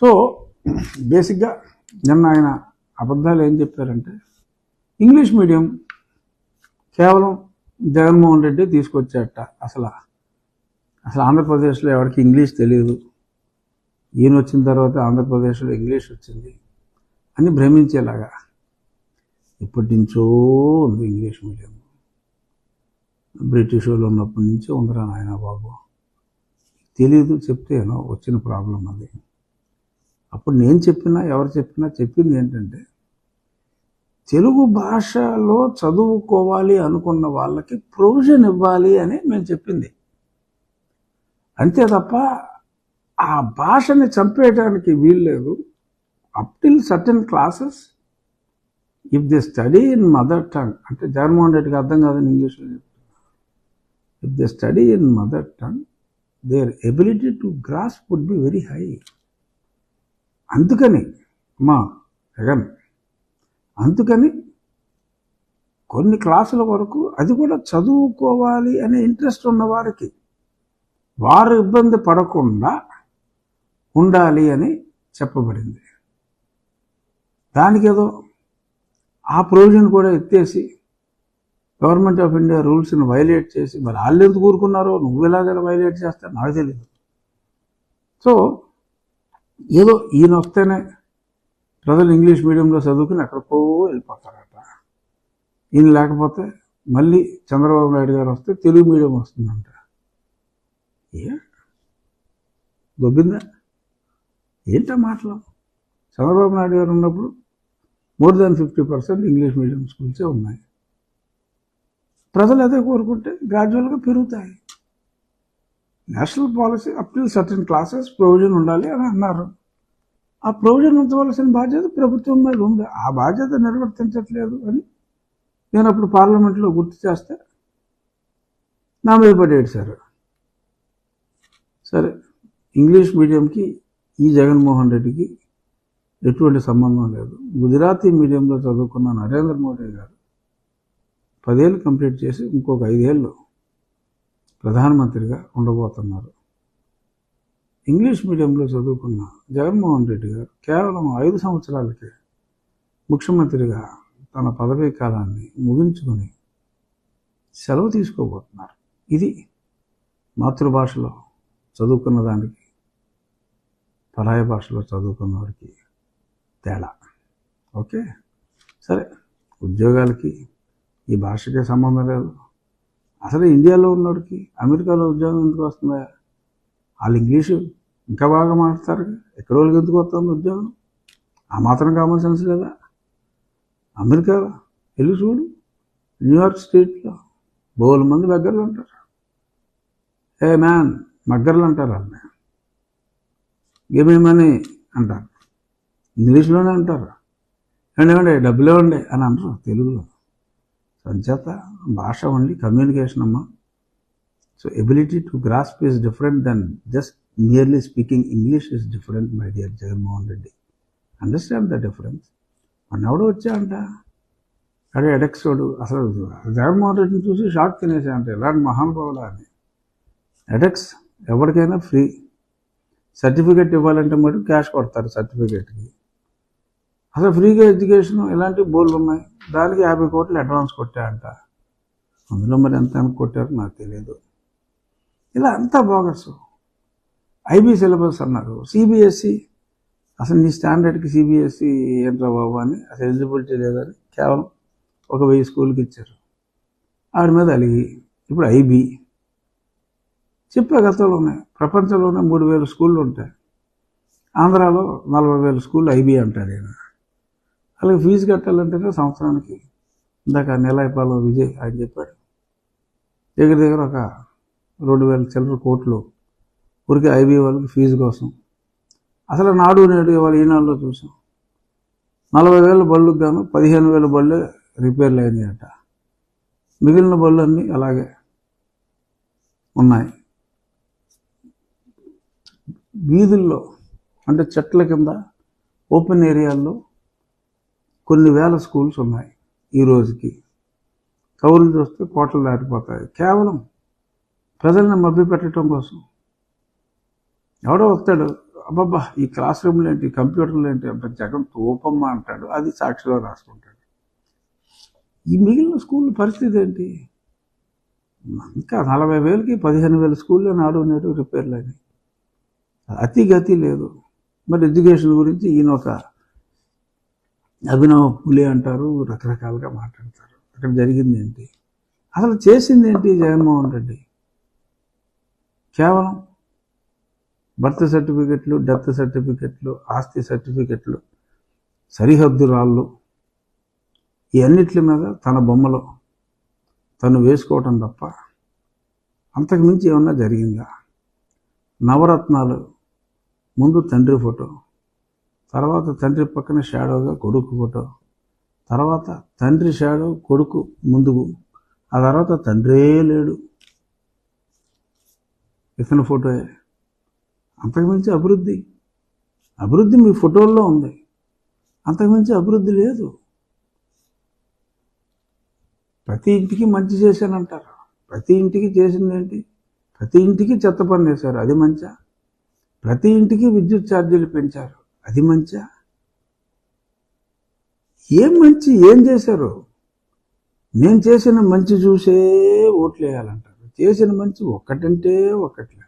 So బేసిక్గా నిన్న ఆయన అబద్ధాలు ఏం చెప్పారంటే ఇంగ్లీష్ మీడియం కేవలం జగన్మోహన్ రెడ్డి తీసుకొచ్చాట అసలు. అసలు ఆంధ్రప్రదేశ్లో ఎవరికి ఇంగ్లీష్ తెలియదు ఈయన వచ్చిన తర్వాత ఆంధ్రప్రదేశ్లో ఇంగ్లీష్ వచ్చింది అని భ్రమించేలాగా. ఇప్పటి నుంచో ఉంది ఇంగ్లీష్ మీడియం బ్రిటిష్ వాళ్ళు ఉన్నప్పటి నుంచో ఉందిరా నాయన బాబు. తెలియదు చెప్తేనో వచ్చిన ప్రాబ్లం అది. అప్పుడు నేను చెప్పినా ఎవరు చెప్పినా చెప్పింది ఏంటంటే తెలుగు భాషలో చదువుకోవాలి అనుకున్న వాళ్ళకి ప్రొవిజన్ ఇవ్వాలి అని మేము చెప్పింది. అంతే తప్ప ఆ భాషని చంపేయడానికి వీల్లేదు up till certain classes if they study in mother tongue అంటే జగన్మోహన్ రెడ్డికి అర్థం కాదని ఇంగ్లీష్లో చెప్తున్నా if they study in mother tongue their ability to grasp would be very high అందుకని మా జగన్ అందుకని కొన్ని క్లాసుల వరకు అది కూడా చదువుకోవాలి అనే ఇంట్రెస్ట్ ఉన్న వారికి వారు ఇబ్బంది పడకుండా ఉండాలి అని చెప్పబడింది. దానికి ఏదో ఆ ప్రొవిజన్ కూడా ఎత్తేసి గవర్నమెంట్ ఆఫ్ ఇండియా రూల్స్ని వైలేట్ చేసి మరి వాళ్ళు ఎందుకు కూరుకున్నారో నువ్వు ఎలాగైనా వైలేట్ చేస్తా నాకు తెలియదు సో ఏదో ఈయన వస్తేనే ప్రజలు ఇంగ్లీష్ మీడియంలో చదువుకుని ఎక్కడికో వెళ్ళిపోతారట. ఈయన లేకపోతే మళ్ళీ చంద్రబాబు నాయుడు గారు వస్తే తెలుగు మీడియం వస్తుందంట. ఏ? దొబ్బిందా ఏంటో మాటలు? చంద్రబాబు నాయుడు గారు ఉన్నప్పుడు more than fifty percent English medium స్కూల్సే ఉన్నాయి. ప్రజలు అదే కోరుకుంటే గ్రాడ్యువల్గా పెరుగుతాయి. National policy up to certain classes provision ఉండాలి అని అన్నారు. ఆ ప్రొవిజన్ ఉంచవలసిన బాధ్యత ప్రభుత్వం మీద ఉంది. ఆ బాధ్యత నిర్వర్తించట్లేదు అని నేను అప్పుడు పార్లమెంట్లో గుర్తు చేస్తే నా మీద పడేడు సార్. సరే ఇంగ్లీష్ మీడియంకి ఈ జగన్మోహన్ రెడ్డికి ఎటువంటి సంబంధం లేదు. గుజరాతీ మీడియంలో చదువుకున్న నరేంద్ర మోడీ గారు పదేళ్ళు కంప్లీట్ చేసి ఇంకొక ఐదేళ్ళు ప్రధానమంత్రిగా ఉండబోతున్నారు. ఇంగ్లీష్ మీడియంలో చదువుకున్న జగన్మోహన్ రెడ్డి గారు కేవలం ఐదు సంవత్సరాలకే ముఖ్యమంత్రిగా తన పదవీ కాలాన్ని ముగించుకొని సెలవు తీసుకోబోతున్నారు. ఇది మాతృభాషలో చదువుకున్న దానికి పరాయ భాషలో చదువుకున్న వాడికి తేడా. ఓకే? సరే ఉద్యోగాలకి ఈ భాషకే సంబంధం లేదు. అసలు ఇండియాలో ఉన్నవాడికి అమెరికాలో ఉద్యోగం ఎందుకు వస్తుందా? వాళ్ళు ఇంగ్లీషు ఇంకా బాగా మాట్లాడతారు ఎక్కడ వాళ్ళకి ఎందుకు వస్తుంది ఉద్యోగం? ఆ మాత్రం కామన్ సెన్స్ లేదా అమెరికా వెళ్ళి చూడు. న్యూయార్క్ స్టేట్లో బోలు మంది దగ్గరలో ఉంటారు. ఏ మ్యాన్ మగ్గర్లు అంటారు? వాళ్ళని ఏమేమని అంటారు. ఇంగ్లీష్లోనే అంటారు. ఏమండి డబ్బులు ఇవ్వండి అని అంటారు తెలుగులో. సంచేత భాష ఓన్లీ కమ్యూనికేషన్ అమ్మా. So ability to grasp is different than just nearly speaking English is different my dear Jaganmohan Reddy understand the difference మన ఎవడో వచ్చాయంట అంట అడే ఎడెక్స్ వాడు. అసలు జగన్మోహన్ రెడ్డిని చూసి షాక్ తినేసాయంట ఎలాంటి మహానుభావులా అని. ఎడెక్స్ ఎవరికైనా ఫ్రీ. సర్టిఫికెట్ ఇవ్వాలంటే మరి క్యాష్ కొడతారు సర్టిఫికెట్కి. అసలు ఫ్రీగా ఎడ్యుకేషన్ ఇలాంటి బోర్లు ఉన్నాయి. దానికి యాభై కోట్లు అడ్వాన్స్ కొట్టాయంట. అందులో మరి ఎంత ఎంత కొట్టారో నాకు తెలియదు ఇలా అంతా బోగస్. ఐబీ సిలబస్ అన్నారు. సిబిఎస్ఈ అసలు నీ స్టాండర్డ్కి సిబిఎస్ఈ ఏంట్రా బాబు అని అసలు ఎలిజిబిలిటీ లేదని కేవలం ఒక వెయ్యి స్కూల్కి ఇచ్చారు. ఆడి మీద అలిగి. ఇప్పుడు ఐబీ. చెప్పే గతంలో ఉన్నాయి. ప్రపంచంలోనే మూడు వేల స్కూళ్ళు ఉంటాయి. ఆంధ్రాలో నలభై వేల స్కూళ్ళు ఐబీ అంటారు ఈయన. అలాగే ఫీజు కట్టాలంటేనే సంవత్సరానికి ఇందాక నెలాయిపాలెం విజయ్ ఆయన చెప్పాడు. దగ్గర దగ్గర ఒక రెండు వేల చిల్లర కోట్లు ఊరికి ఐబీ వాళ్ళకి ఫీజు కోసం. అసలు నాడు నేడు ఇవాళ ఈనాడులో చూసాం. నలభై వేల బళ్ళు గాను పదిహేను వేల బళ్ళు రిపేర్లు అయినాయట. మిగిలిన బళ్ళు అన్నీ అలాగే ఉన్నాయి. వీధుల్లో అంటే చెట్ల కింద ఓపెన్ ఏరియాల్లో కొన్ని వేల స్కూల్స్ ఉన్నాయి ఈ రోజుకి. కౌలు చూస్తే కోటలు దాటిపోతాయి. కేవలం ప్రజల్ని మభ్యపెట్టడం కోసం. ఎవడో వస్తాడు అబ్బబ్బా ఈ క్లాస్ రూమ్లు ఏంటి కంప్యూటర్లు ఏంటి? జగన్ తోపమ్మ అంటాడు. అది సాక్షిలో రాసుకుంటాడు. ఈ మిగిలిన స్కూల్ పరిస్థితి ఏంటి? ఇంకా నలభై వేలకి పదిహేను వేల స్కూల్లో నాడు నేడు రిపేర్లు అయినాయి. అతి గతి లేదు. మరి ఎడ్యుకేషన్ గురించి ఈయన ఒక అభినవ పులే అంటారు రకరకాలుగా మాట్లాడతారు. అక్కడ జరిగింది ఏంటి? అసలు చేసింది ఏంటి జగన్మోహన్ రెడ్డి? కేవలం బర్త్ సర్టిఫికెట్లు డెత్ సర్టిఫికెట్లు ఆస్తి సర్టిఫికెట్లు సరిహద్దు రాళ్ళు ఇవన్నిటి మీద తన బొమ్మలో తను వేసుకోవటం తప్ప అంతకుమించి ఏమన్నా జరిగిందా? నవరత్నాలు ముందు తండ్రి ఫోటో తర్వాత తండ్రి పక్కన షాడోగా కొడుకు ఫోటో. తర్వాత తండ్రి షాడో కొడుకు ముందుకు. ఆ తర్వాత తండ్రే లేడు. ఇతని ఫోటోయే అంతకుమించి అభివృద్ధి. అభివృద్ధి మీ ఫోటోల్లో ఉంది. అంతకుమించి అభివృద్ధి లేదు. ప్రతి ఇంటికి మంచి చేశానంటారు. ప్రతి ఇంటికి చేసింది ఏంటి? ప్రతి ఇంటికి చెత్త పని వేశారు అది మంచా? ప్రతి ఇంటికి విద్యుత్ ఛార్జీలు పెంచారు. అది మంచా? ఏం మంచి ఏం చేశారు? నేను చేసిన మంచి చూసే ఓట్లు వేయాలంటారు చేసిన మంచి ఒక్కటంటే ఒక్కట్లే.